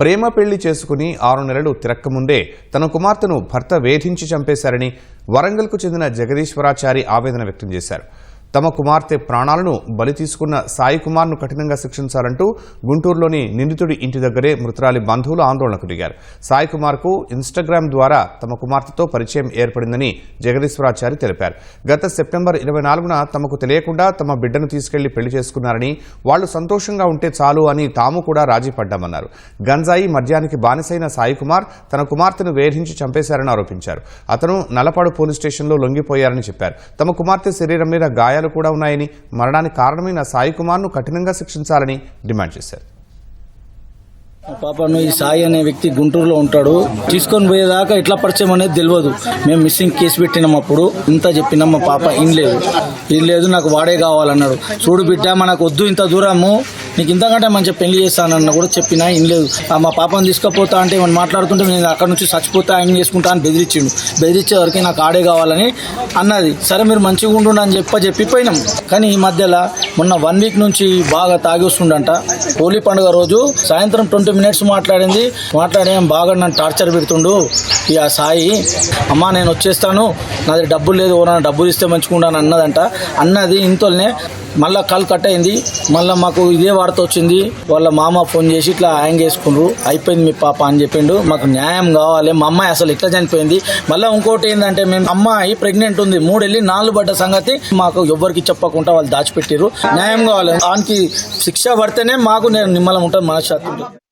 ప్రేమ పెళ్ళి చేసుకుని ఆరు నెలలు తిరక్కముందే తన కుమార్తెను భర్త వేధించి చంపేశారని వరంగల్కు చెందిన జగదీశ్వరాచారి ఆవేదన వ్యక్తం చేశారు. తమ కుమార్తె ప్రాణాలను బలి తీసుకున్న సాయి కుమార్ను కఠినంగా శిక్షించాలంటూ గుంటూరులోని నిందితుడి ఇంటి దగ్గరే మృతురాలి బంధువులు ఆందోళనకు దిగారు. సాయి కుమార్కు ఇన్స్టాగ్రామ్ ద్వారా తమ కుమార్తెతో పరిచయం ఏర్పడిందని జగదీశ్వరాచారి తెలిపారు. గత సెప్టెంబర్ ఇరవై నాలుగున తమకు తెలియకుండా తమ బిడ్డను తీసుకెళ్ళి పెళ్ళి చేసుకున్నారని వాళ్ళు సంతోషంగా ఉంటే చాలు అని తాము కూడా రాజీ పడ్డామన్నారు. గంజాయి మద్యానికి బానిసైన సాయి కుమార్ తన కుమార్తెను వేధించి చంపేశారని ఆరోపించారు. అతను నలపాడు పోలీస్ స్టేషన్లో లొంగిపోయారని చెప్పారు. తమ కుమార్తె శరీరం మీద గాయాలు కూడా ఉన్నాయని మరణానికి కారణమైన సాయి కుమార్ను కఠినంగా శిక్షించాలని డిమాండ్ చేశారు. పాపను ఈ సాయి అనే వ్యక్తి గుంటూరులో ఉంటాడు. తీసుకొని పోయేదాకా ఎట్లా పరిచయం అనేది తెలియదు మేము మిస్సింగ్ కేసు పెట్టినాం అప్పుడు. ఇంత చెప్పినాం మా పాప ఏం లేదు. ఏం లేదు నాకు వాడే కావాలన్నాడు. చూడు బిడ్డ మనకు వద్దు ఇంత దూరము. నీకు ఇంతకంటే మంచిగా పెళ్ళి చేస్తానన్న కూడా చెప్పినా ఏం లేదు. మా పాపను తీసుకుపోతా అంటే మనం మాట్లాడుతుంటే నేను అక్కడ నుంచి చచ్చిపోతా ఏం చేసుకుంటా అని బెదిరించిండు. బెదిరించే వరకు నాకు ఆడే కావాలని అన్నది. సరే మీరు మంచిగా ఉండు అని చెప్ప చెప్పిపోయినాం కానీ ఈ మధ్యలో మొన్న వన్ వీక్ నుంచి బాగా తాగి వస్తుండంట. హోలీ పండుగ రోజు సాయంత్రం ట్వంటీ మినిట్స్ మాట్లాడింది. మాట్లాడే బాగా నన్ను టార్చర్ పెడుతుండు ఇక సాయి. అమ్మా నేను వచ్చేస్తాను. నాది డబ్బులు లేదు ఓనా డబ్బులు ఇస్తే మంచుకుంటాను అన్నదంట. అన్నది ఇంతలోనే మళ్ళీ కాల్ కట్ అయింది. మళ్ళీ మాకు ఇదే వార్త వచ్చింది. వాళ్ళ మామ ఫోన్ చేసి ఇట్లా హ్యాంగ్ చేసుకుండ్రు. అయిపోయింది మీ పాప అని చెప్పిండు. మాకు న్యాయం కావాలి. మా అమ్మాయి అసలు ఇట్లా చనిపోయింది? మళ్ళీ ఇంకోటి ఏంటంటే మేము అమ్మాయి ప్రెగ్నెంట్ ఉంది. మూడు వెళ్ళి నాలుగు పడ్డ సంగతి మాకు ఎవ్వరికి చెప్పకుండా వాళ్ళు దాచిపెట్టారు న్యాయం కావాలి. దానికి శిక్ష పడితేనే మాకు నేను నిమ్మలం ఉంటుంది మనశ్శాంతి